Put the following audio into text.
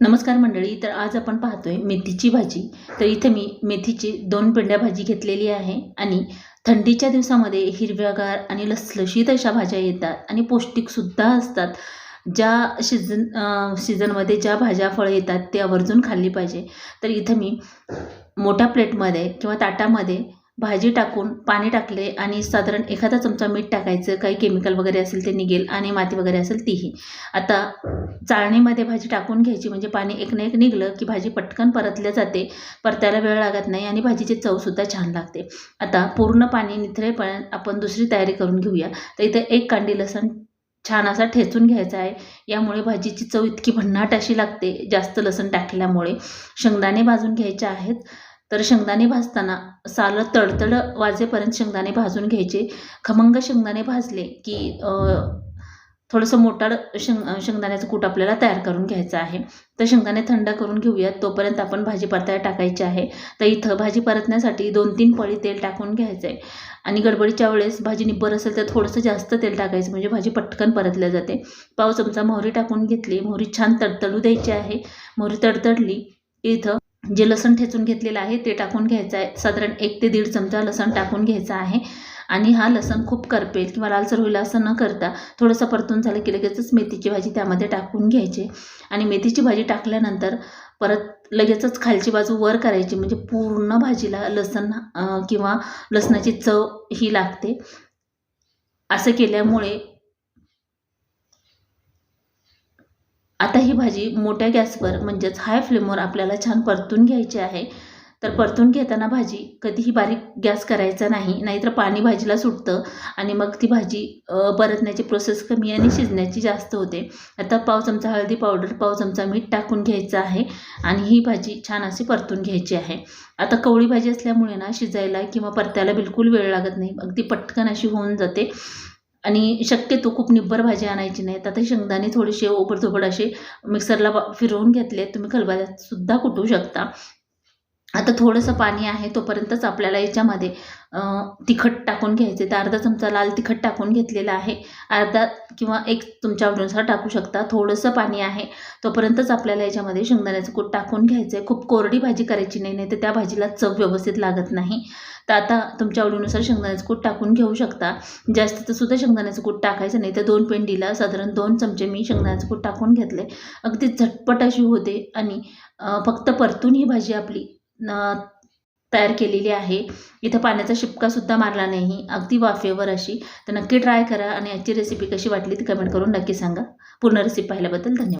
नमस्कार मंडळी तर आज आपण पाहतोय मेथीची भाजी. तर इथे मी मेथीची दोन पिंड्या भाजी घेतलेली आहे आणि थंडीच्या दिवसामध्ये हिरव्यागार आणि लसलशीत अशा भाज्या येतात आणि पौष्टिकसुद्धा असतात. ज्या सीझन सीझनमध्ये ज्या भाज्या फळं येतात ते आवर्जून खाल्ली पाहिजे. तर इथं मी मोठ्या प्लेटमध्ये किंवा ताटामध्ये भाजी टाकून पाणी टाकले आणि साधारण एखादा चमचा मीठ टाकायचं काही केमिकल वगैरे असेल ते निघेल आणि माती वगैरे असेल तीही. आता चाळणीमध्ये भाजी टाकून घ्यायची म्हणजे पाणी एक ना एक निघलं की भाजी पटकन परतल्या जाते परतायला वेळ लागत नाही आणि भाजीची चवसुद्धा छान लागते. आता पूर्ण पाणी निथळेपण आपण दुसरी तयारी करून घेऊया. तर इथे एक कांडी लसण छान असा ठेचून घ्यायचा आहे. यामुळे भाजीची चव इतकी भन्नाट अशी लागते जास्त लसण टाकल्यामुळे. शेंगदाणे भाजून घ्यायचे आहेत. तर शेंगदाणे भाजताना सालं तडतड वाजेपर्यंत शेंगदाणे भाजून घ्यायचे. खमंग शेंगदाणे भाजले की थोडंसं मोटाड शेंग शेंगदाण्याचं कूट आपल्याला तयार करून घ्यायचं आहे. तर शेंगदाणे थंड करून घेऊयात. तोपर्यंत आपण भाजी परतायला टाकायची आहे. तर इथं भाजी परतण्यासाठी दोन तीन पळी तेल टाकून घ्यायचं आहे आणि गडबडीच्या वेळेस भाजी निब्बर असेल तर थोडंसं जास्त तेल टाकायचं म्हणजे भाजी पटकन परतल्या जाते. पाव चमचा मोहरी टाकून घेतली. मोहरी छान तडतडू द्यायची आहे. मोहरी तडतडली इथं जे लसण ठेचून घेतलेलं आहे ते टाकून घ्यायचं आहे. साधारण एक ते दीड चमचा लसण टाकून घ्यायचा आहे. आणि हा लसण खूप करपेल किंवा लालसर होईल असं न करता थोडंसं परतून झालं की लगेचच मेथीची भाजी त्यामध्ये टाकून घ्यायची. आणि मेथीची भाजी टाकल्यानंतर परत लगेचच खालची बाजू वर करायची म्हणजे पूर्ण भाजीला लसण किंवा लसणाची चव ही लागते. असं केल्यामुळे आता ही भाजी मोठ्या गॅसवर म्हणजेच हाय फ्लेमवर आपल्याला छान परतून घ्यायची आहे. तर परतून घेताना भाजी कधीही बारीक गॅस करायचा नाही नाहीतर पाणी भाजीला सुटतं आणि मग ती भाजी परतण्याची प्रोसेस कमी आणि शिजण्याची जास्त होते. आता पाव चमचा हळदी पावडर पाव चमचा मीठ टाकून घ्यायचं आहे आणि ही भाजी छान अशी परतून घ्यायची आहे. आता कवळी भाजी असल्यामुळे ना शिजायला किंवा परतायला बिलकुल वेळ लागत नाही. अगदी पटकन अशी होऊन जाते. आणि शक्यतो खूप निब्बर भाजी आणायची नाही. आता शेंगदाणे थोडेसे ओबडधोबड असे मिक्सरला फिरवून घेतले तुम्ही खलबत्यात सुद्धा कुटू शकता. आता थोडंसं पाणी आहे तोपर्यंतच आपल्याला याच्यामध्ये तिखट टाकून घ्यायचे. तर अर्धा चमचा लाल तिखट टाकून घेतलेला आहे. अर्धा किंवा एक तुमच्या आवडीनुसार टाकू शकता. थोडंसं पाणी आहे. तोपर्यंतच आपल्याला याच्यामध्ये शेंगदाण्याचं कूट टाकून घ्यायचं आहे खूप कोरडी भाजी करायची नाही नाही तर त्या भाजीला चव व्यवस्थित लागत नाही. तर आता तुमच्या आवडीनुसार शेंगदाण्याचं कूट टाकून घेऊ शकता. जास्त सुद्धा शेंगदाण्याचं कूट टाकायचं नाही तर दोन पेंडीला साधारण दोन चमचे मी शेंगदाण्याचं कूट टाकून घेतले अगदी झटपट अशी होते आणि फक्त परतून ही भाजी आपली तयार केलेली आहे. इथं पाण्याचा शिपकासुद्धा मारला नाही. अगदी वाफेवर अशी. तर नक्की ट्राय करा आणि याची रेसिपी कशी वाटली ती कमेंट करून नक्की सांगा. पूर्ण रेसिपी पाहिल्याबद्दल धन्यवाद.